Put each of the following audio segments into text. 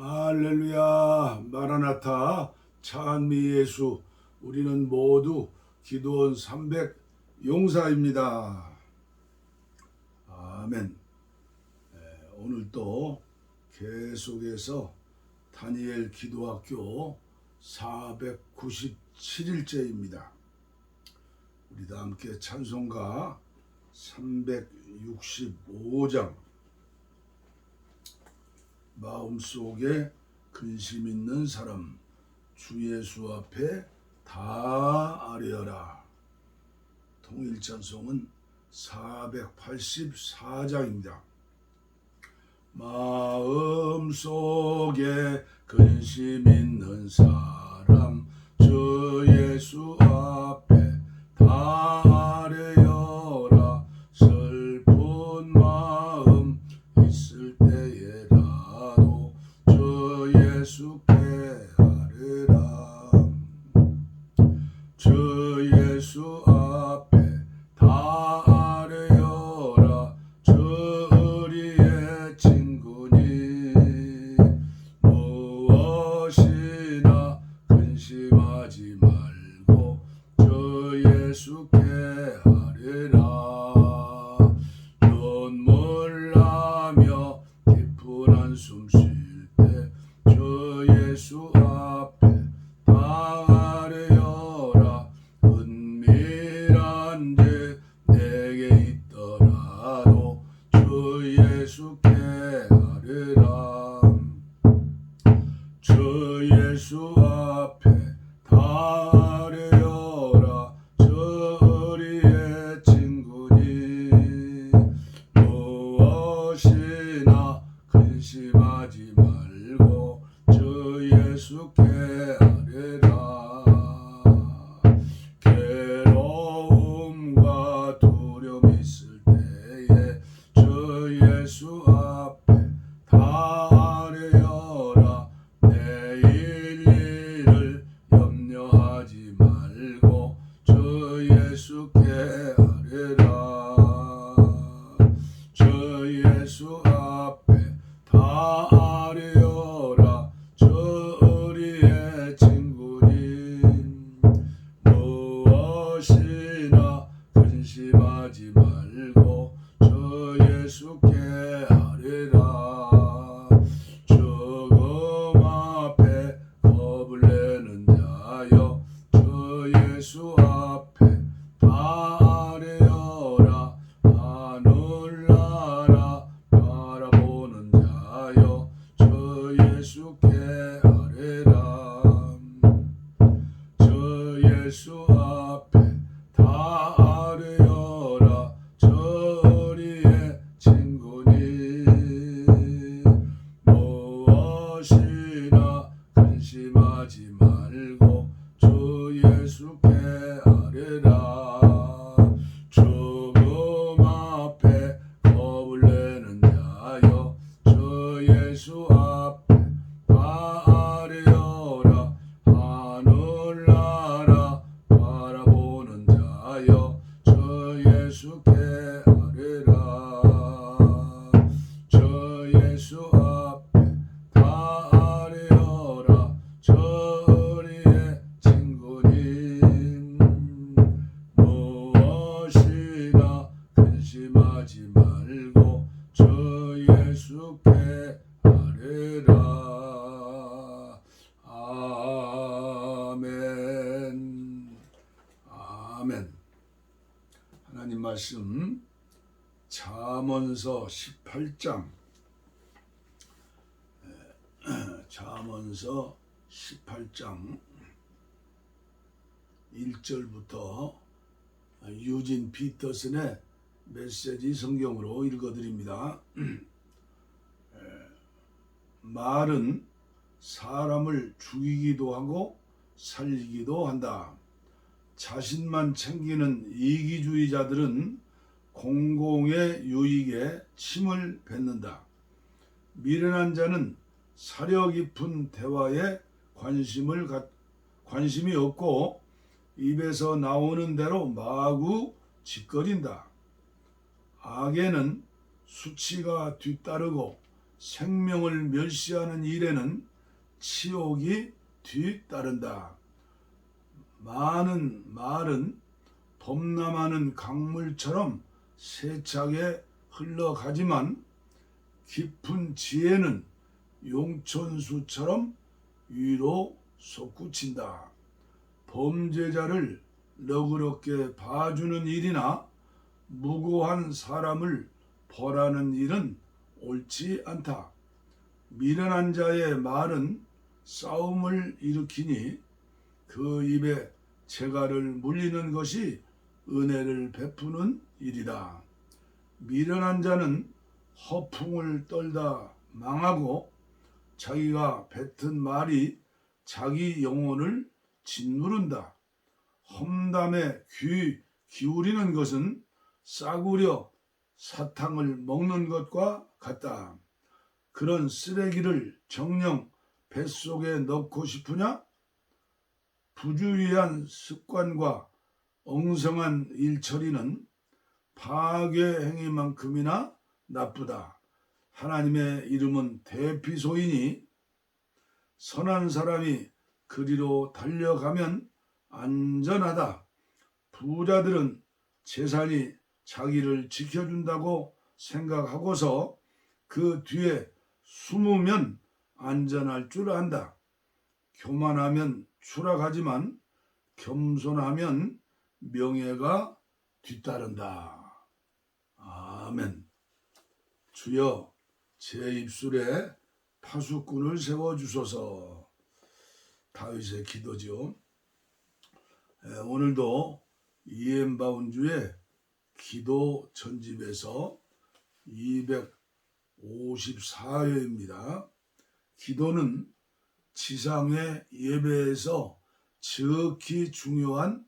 할렐루야 마라나타 찬미 예수 우리는 모두 기도원 300 용사입니다. 아멘. 에, 오늘 또 계속해서 다니엘 기도학교 497일째입니다. 우리 다 함께 찬송가 365장 마음속에 근심 있는 사람 주 예수 앞에 다 아뢰어라. 통일 찬송은 484장입니다. 마음속에 근심 있는 사람 깊 말씀 잠언서 18장 잠언서 18장 1절부터 유진 피터슨의 메시지 성경으로 읽어드립니다. 말은 사람을 죽이기도 하고 살리기도 한다. 자신만 챙기는 이기주의자들은 공공의 유익에 침을 뱉는다. 미련한 자는 사려 깊은 대화에 관심을 갖, 관심이 없고 입에서 나오는 대로 마구 짓거린다. 악에는 수치가 뒤따르고 생명을 멸시하는 일에는 치욕이 뒤따른다. 많은 말은 범람하는 강물처럼 세차게 흘러가지만 깊은 지혜는 용천수처럼 위로 솟구친다. 범죄자를 너그럽게 봐주는 일이나 무고한 사람을 벌하는 일은 옳지 않다. 미련한 자의 말은 싸움을 일으키니 그 입에 재갈을 물리는 것이 은혜를 베푸는 일이다. 미련한 자는 허풍을 떨다 망하고 자기가 뱉은 말이 자기 영혼을 짓누른다. 험담에 귀 기울이는 것은 싸구려 사탕을 먹는 것과 같다. 그런 쓰레기를 정령 뱃속에 넣고 싶으냐? 부주의한 습관과 엉성한 일처리는 파괴 행위만큼이나 나쁘다. 하나님의 이름은 대피소이니 선한 사람이 그리로 달려가면 안전하다. 부자들은 재산이 자기를 지켜준다고 생각하고서 그 뒤에 숨으면 안전할 줄 안다. 교만하면 추락하지만 겸손하면 명예가 뒤따른다. 아멘. 주여 제 입술에 파수꾼을 세워 주소서. 다윗의 기도죠. 에, 오늘도 이엠바운주의 기도 전집에서 254회입니다. 기도는 지상의 예배에서 지극히 중요한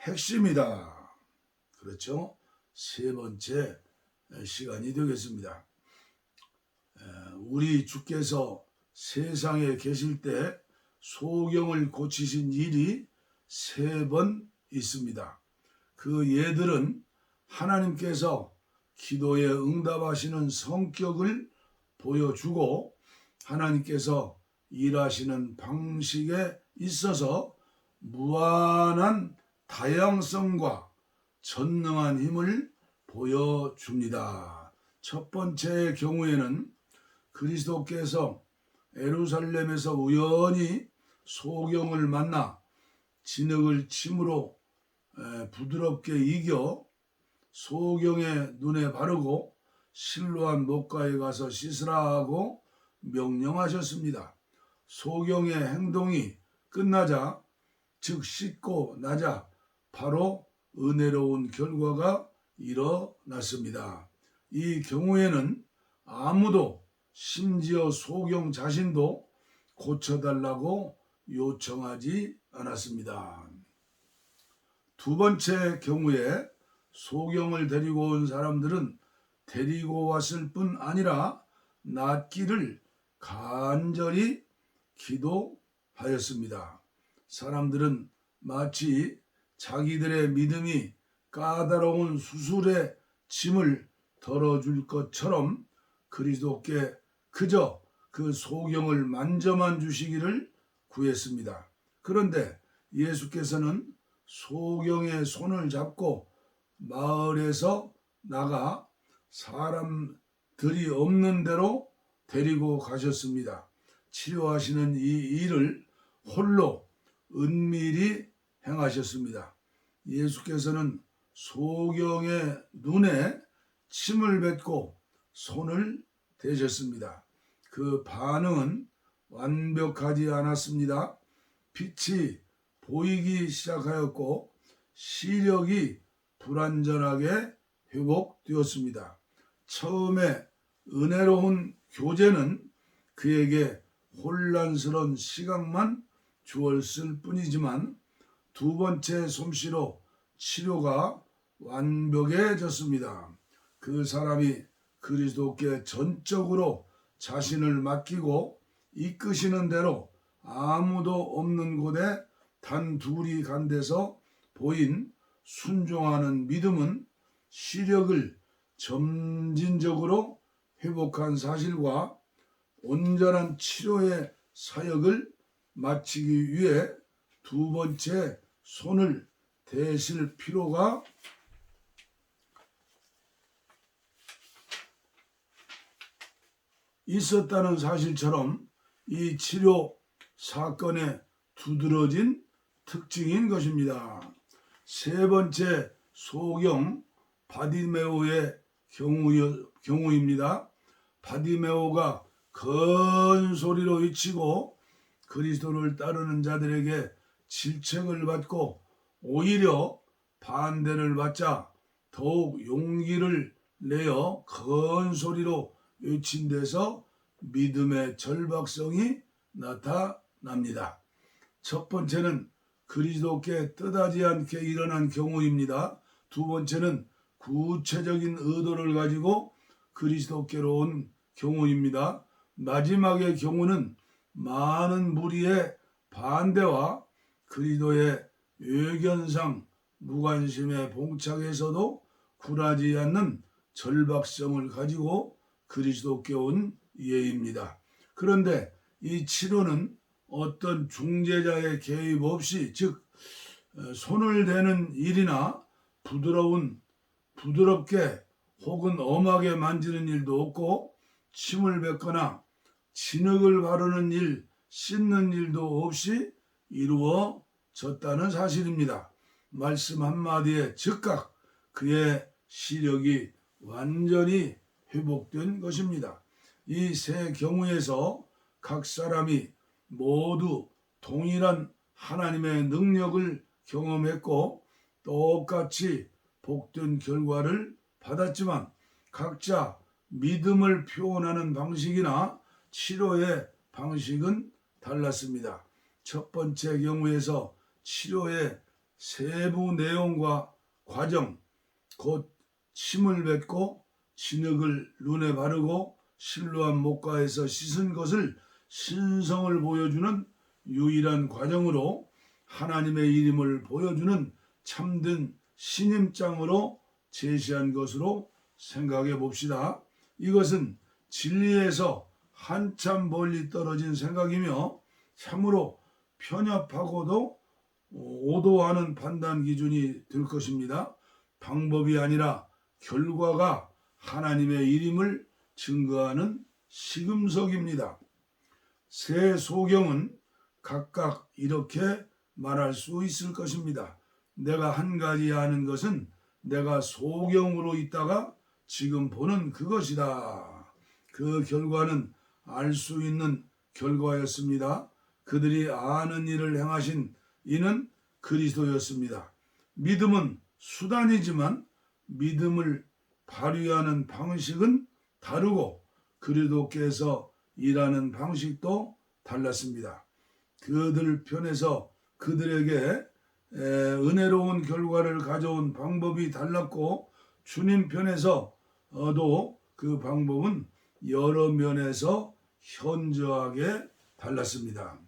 핵심이다. 그렇죠? 세 번째 시간이 되겠습니다. 우리 주께서 세상에 계실 때 소경을 고치신 일이 세 번 있습니다. 그 예들은 하나님께서 기도에 응답하시는 성격을 보여주고 하나님께서 일하시는 방식에 있어서 무한한 다양성과 전능한 힘을 보여줍니다. 첫 번째 경우에는 그리스도께서 에루살렘에서 우연히 소경을 만나 진흙을 침으로 부드럽게 이겨 소경의 눈에 바르고 실로한 목가에 가서 씻으라 하고 명령하셨습니다. 소경의 행동이 끝나자 즉 씻고 나자 바로 은혜로운 결과가 일어났습니다. 이 경우에는 아무도 심지어 소경 자신도 고쳐달라고 요청하지 않았습니다. 두 번째 경우에 소경을 데리고 온 사람들은 데리고 왔을 뿐 아니라 낫기를 간절히 기도하였습니다. 사람들은 마치 자기들의 믿음이 까다로운 수술의 짐을 덜어줄 것처럼 그리스도께 그저 그 소경을 만져만 주시기를 구했습니다. 그런데 예수께서는 소경의 손을 잡고 마을에서 나가 사람들이 없는 대로 데리고 가셨습니다. 치료하시는 이 일을 홀로 은밀히 행하셨습니다. 예수께서는 소경의 눈에 침을 뱉고 손을 대셨습니다. 그 반응은 완벽하지 않았습니다. 빛이 보이기 시작하였고 시력이 불완전하게 회복되었습니다. 처음에 은혜로운 교제는 그에게 혼란스러운 시각만 주었을 뿐이지만 두 번째 솜씨로 치료가 완벽해졌습니다. 그 사람이 그리스도께 전적으로 자신을 맡기고 이끄시는 대로 아무도 없는 곳에 단 둘이 간 데서 보인 순종하는 믿음은 시력을 점진적으로 회복한 사실과 온전한 치료의 사역을 마치기 위해 두 번째 손을 대실 필요가 있었다는 사실처럼 이 치료 사건의 두드러진 특징인 것입니다. 세 번째 소경 바디메오의 경우, 경우입니다. 바디메오가 큰 소리로 외치고 그리스도를 따르는 자들에게 질책을 받고 오히려 반대를 받자 더욱 용기를 내어 큰 소리로 외친 데서 믿음의 절박성이 나타납니다. 첫 번째는 그리스도께 뜻하지 않게 일어난 경우입니다. 두 번째는 구체적인 의도를 가지고 그리스도께로 온 경우입니다. 마지막의 경우는 많은 무리의 반대와 그리스도의 외견상 무관심에 봉착해서도 굴하지 않는 절박성을 가지고 그리스도께 온 예입니다. 그런데 이 치료는 어떤 중재자의 개입 없이 즉 어, 손을 대는 일이나 부드러운 부드럽게 혹은 엄하게 만지는 일도 없고 침을 뱉거나 진흙을 바르는 일, 씻는 일도 없이 이루어졌다는 사실입니다. 말씀 한마디에 즉각 그의 시력이 완전히 회복된 것입니다. 이 세 경우에서 각 사람이 모두 동일한 하나님의 능력을 경험했고 똑같이 복된 결과를 받았지만 각자 믿음을 표현하는 방식이나 치료의 방식은 달랐습니다. 첫 번째 경우에서 치료의 세부 내용과 과정, 곧 침을 뱉고 진흙을 눈에 바르고 실로한 목가에서 씻은 것을 신성을 보여주는 유일한 과정으로 하나님의 이름을 보여주는 참된 신임장으로 제시한 것으로 생각해 봅시다. 이것은 진리에서 한참 멀리 떨어진 생각이며 참으로 편협하고도 오도하는 판단 기준이 될 것입니다. 방법이 아니라 결과가 하나님의 이름을 증거하는 시금석입니다. 세 소경은 각각 이렇게 말할 수 있을 것입니다. 내가 한 가지 아는 것은 내가 소경으로 있다가 지금 보는 그것이다. 그 결과는 알 수 있는 결과였습니다. 그들이 아는 일을 행하신 이는 그리스도였습니다. 믿음은 수단이지만 믿음을 발휘하는 방식은 다르고 그리스도께서 일하는 방식도 달랐습니다. 그들 편에서 그들에게 은혜로운 결과를 가져온 방법이 달랐고 주님 편에서도 그 방법은 여러 면에서 현저하게 달랐습니다.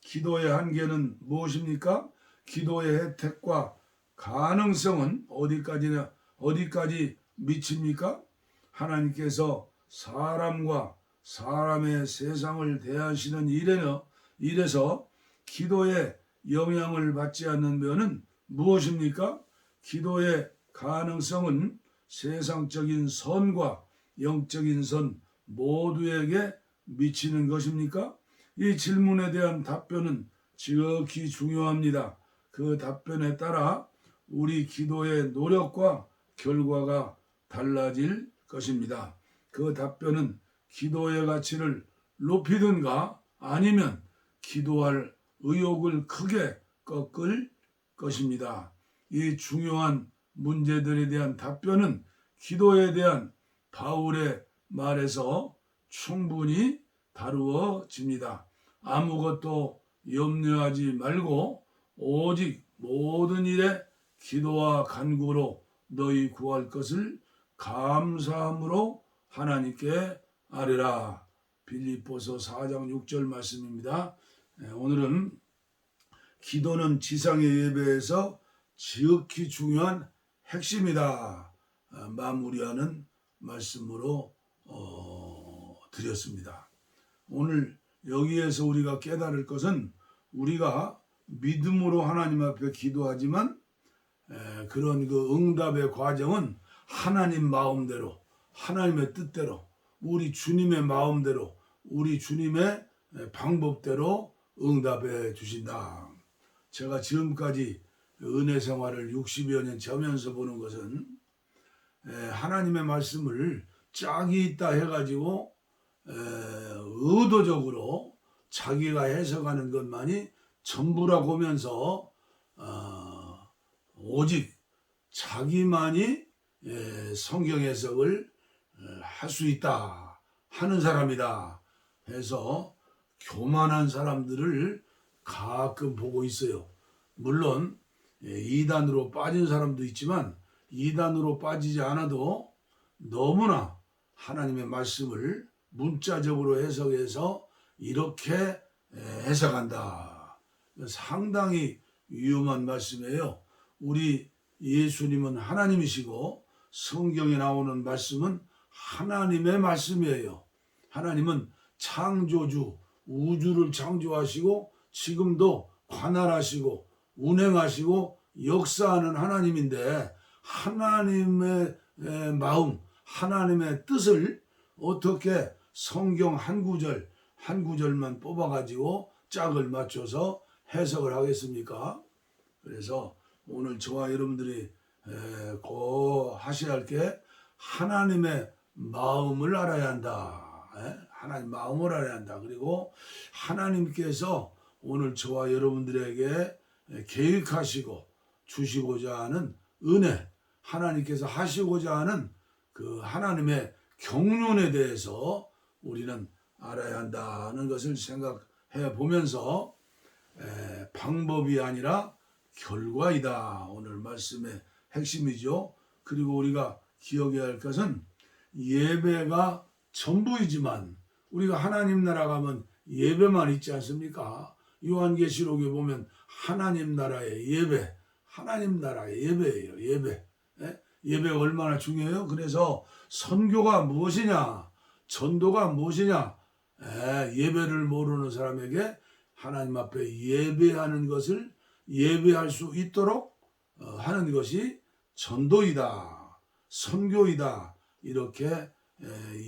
기도의 한계는 무엇입니까? 기도의 혜택과 가능성은 어디까지나 어디까지 미칩니까? 하나님께서 사람과 사람의 세상을 대하시는 일에는 일에서 기도에 영향을 받지 않는 면은 무엇입니까? 기도의 가능성은 세상적인 선과 영적인 선 모두에게 미치는 것입니까? 이 질문에 대한 답변은 지극히 중요합니다. 그 답변에 따라 우리 기도의 노력과 결과가 달라질 것입니다. 그 답변은 기도의 가치를 높이든가 아니면 기도할 의욕을 크게 꺾을 것입니다. 이 중요한 문제들에 대한 답변은 기도에 대한 바울의 말에서 충분히 다루어집니다. 아무것도 염려하지 말고 오직 모든 일에 기도와 간구로 너희 구할 것을 감사함으로 하나님께 아뢰라. 빌립보서 4장 6절 말씀입니다. 예, 오늘은 기도는 지상의 예배에서 지극히 중요한 핵심이다. 아, 마무리하는 말씀으로 어, 드렸습니다. 오늘 여기에서 우리가 깨달을 것은 우리가 믿음으로 하나님 앞에 기도하지만 에, 그런 그 응답의 과정은 하나님 마음대로 하나님의 뜻대로 우리 주님의 마음대로 우리 주님의 에, 방법대로 응답해 주신다. 제가 지금까지 은혜 생활을 60여 년 하면서 보는 것은 에, 하나님의 말씀을 짝이 있다 해가지고 에, 의도적으로 자기가 해석하는 것만이 전부라 보면서 어, 오직 자기만이 에, 성경 해석을 할 수 있다 하는 사람이다 해서 교만한 사람들을 가끔 보고 있어요. 물론 예, 이단으로 빠진 사람도 있지만 이단으로 빠지지 않아도 너무나 하나님의 말씀을 문자적으로 해석해서 이렇게 에, 해석한다. 상당히 위험한 말씀이에요. 우리 예수님은 하나님이시고 성경에 나오는 말씀은 하나님의 말씀이에요. 하나님은 창조주, 우주를 창조하시고 지금도 관할하시고 운행하시고 역사하는 하나님인데 하나님의 에, 마음, 하나님의 뜻을 어떻게 성경 한 구절 한 구절만 뽑아가지고 짝을 맞춰서 해석을 하겠습니까? 그래서 오늘 저와 여러분들이 에, 고 하셔야 할 게 하나님의 마음을 알아야 한다. 에? 하나님 마음을 알아야 한다. 그리고 하나님께서 오늘 저와 여러분들에게 계획하시고 주시고자 하는 은혜, 하나님께서 하시고자 하는 그 하나님의 경륜에 대해서 우리는 알아야 한다는 것을 생각해 보면서 에, 방법이 아니라 결과이다. 오늘 말씀의 핵심이죠. 그리고 우리가 기억해야 할 것은 예배가 전부이지만 우리가 하나님 나라 가면 예배만 있지 않습니까? 요한계시록에 보면 하나님 나라의 예배, 하나님 나라의 예배예요. 예배. 예? 예배가 얼마나 중요해요? 그래서 선교가 무엇이냐? 전도가 무엇이냐? 예, 예배를 모르는 사람에게 하나님 앞에 예배하는 것을 예배할 수 있도록 어, 하는 것이 전도이다, 선교이다 이렇게 에,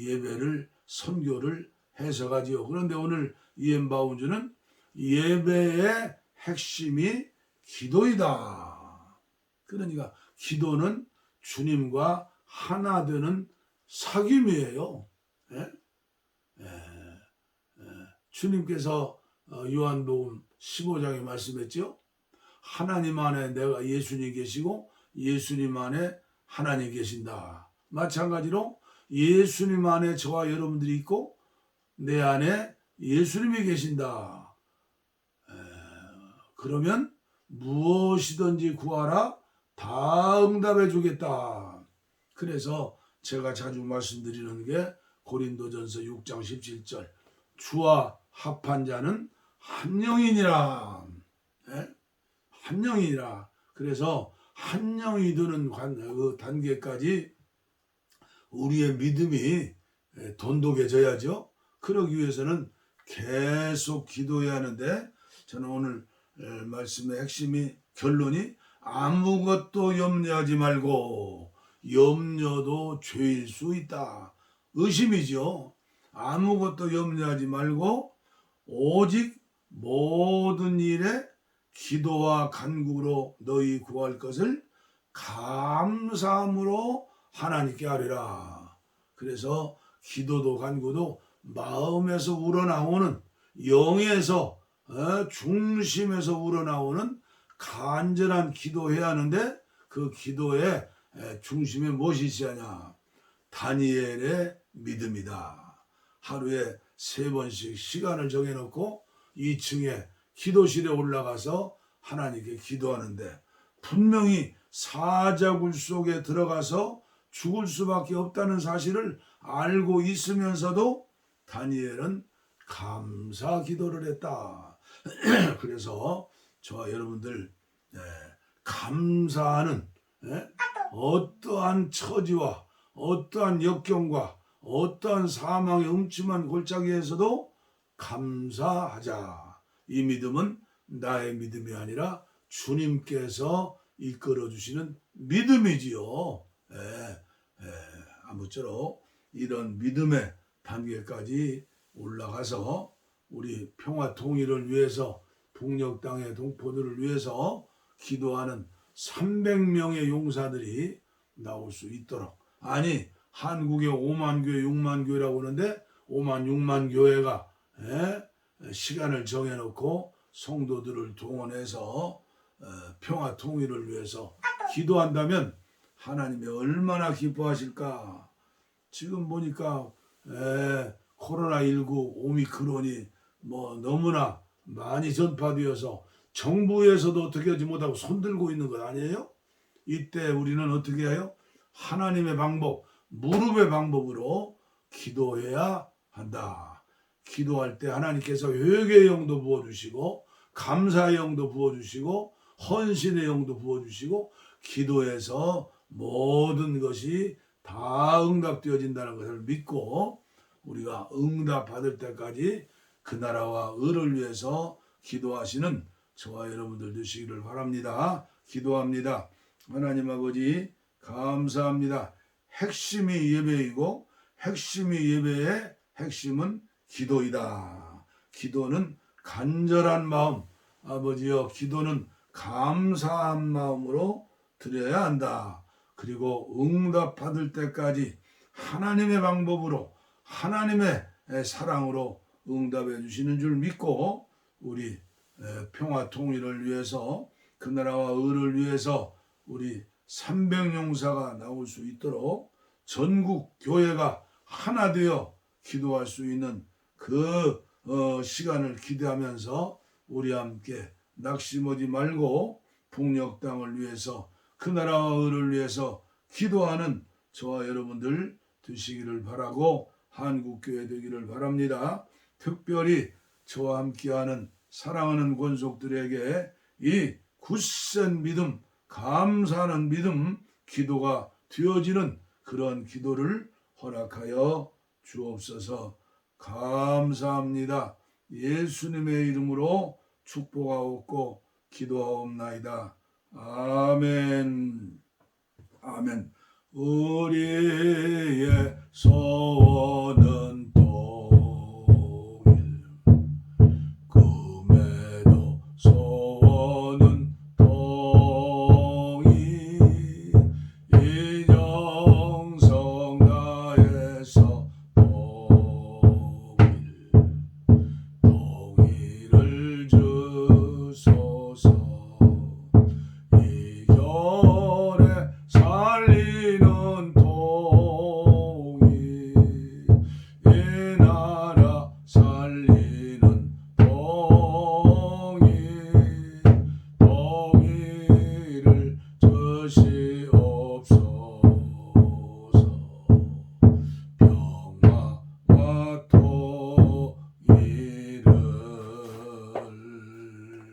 예배를 선교를 해석하지요. 그런데 오늘 이엠바운주는 예배의 핵심이 기도이다. 그러니까 기도는 주님과 하나 되는 사귐이에요. 예? 예, 예. 주님께서 어, 요한복음 15장에 말씀했죠. 하나님 안에 내가 예수님 계시고 예수님 안에 하나님 계신다. 마찬가지로 예수님 안에 저와 여러분들이 있고 내 안에 예수님이 계신다. 에, 그러면 무엇이든지 구하라 다 응답해 주겠다. 그래서 제가 자주 말씀드리는 게 고린도전서 6장 17절 주와 합한 자는 한 영이니라. 예? 한 영이니라. 그래서 한 영이 드는 관- 그 단계까지 우리의 믿음이 예, 돈독해져야죠. 그러기 위해서는 계속 기도해야 하는데 저는 오늘 에, 말씀의 핵심이 결론이 아무것도 염려하지 말고 염려도 죄일 수 있다. 의심이죠. 아무것도 염려하지 말고 오직 모든 일에 기도와 간구로 너희 구할 것을 감사함으로 하나님께 하리라. 그래서 기도도 간구도 마음에서 우러나오는 영에서 어, 중심에서 우러나오는 간절한 기도해야 하는데 그 기도의 에, 중심에 무엇이 있어야 다니엘의 믿음이다. 하루에 세 번씩 시간을 정해놓고 2층에 기도실에 올라가서 하나님께 기도하는데 분명히 사자굴 속에 들어가서 죽을 수밖에 없다는 사실을 알고 있으면서도 다니엘은 감사 기도를 했다. 그래서 저와 여러분들 네, 감사하는 예? 어떠한 처지와 어떠한 역경과 어떠한 사망의 음침한 골짜기에서도 감사하자. 이 믿음은 나의 믿음이 아니라 주님께서 이끌어 주시는 믿음이지요. 예, 예, 아무쪼록 이런 믿음의 단계까지 올라가서 우리 평화 통일을 위해서 북녘 땅의 동포들을 위해서 기도하는 300명의 용사들이 나올 수 있도록 아니 한국에 5만 교회 6만 교회라고 하는데 5만 6만 교회가 예? 시간을 정해놓고 성도들을 동원해서 어, 평화 통일을 위해서 기도한다면 하나님이 얼마나 기뻐하실까 지금 보니까 에, 코로나19 오미크론이 뭐 너무나 많이 전파되어서 정부에서도 어떻게 하지 못하고 손들고 있는 것 아니에요? 이때 우리는 어떻게 해요? 하나님의 방법, 무릎의 방법으로 기도해야 한다. 기도할 때 하나님께서 회개의 영도 부어주시고 감사의 영도 부어주시고 헌신의 영도 부어주시고 기도해서 모든 것이 다 응답되어진다는 것을 믿고 우리가 응답 받을 때까지 그 나라와 의를 위해서 기도하시는 저와 여러분들 되시기를 바랍니다. 기도합니다. 하나님 아버지 감사합니다. 핵심이 예배이고 핵심이 예배의 핵심은 기도이다. 기도는 간절한 마음, 아버지여 기도는 감사한 마음으로 드려야 한다. 그리고 응답 받을 때까지 하나님의 방법으로 하나님의 사랑으로 응답해 주시는 줄 믿고 우리 평화 통일을 위해서 그 나라와 의를 위해서 우리 300용사가 나올 수 있도록 전국 교회가 하나 되어 기도할 수 있는 그 어, 시간을 기대하면서 우리 함께 낙심하지 말고 북녘 땅을 위해서 그 나라와 의를 위해서 기도하는 저와 여러분들 되시기를 바라고 한국교회 되기를 바랍니다. 특별히 저와 함께하는 사랑하는 권속들에게 이 굳센 믿음, 감사하는 믿음, 기도가 되어지는 그런 기도를 허락하여 주옵소서 감사합니다. 예수님의 이름으로 축복하옵고 기도하옵나이다. 아멘. 아멘. 우리의 소원은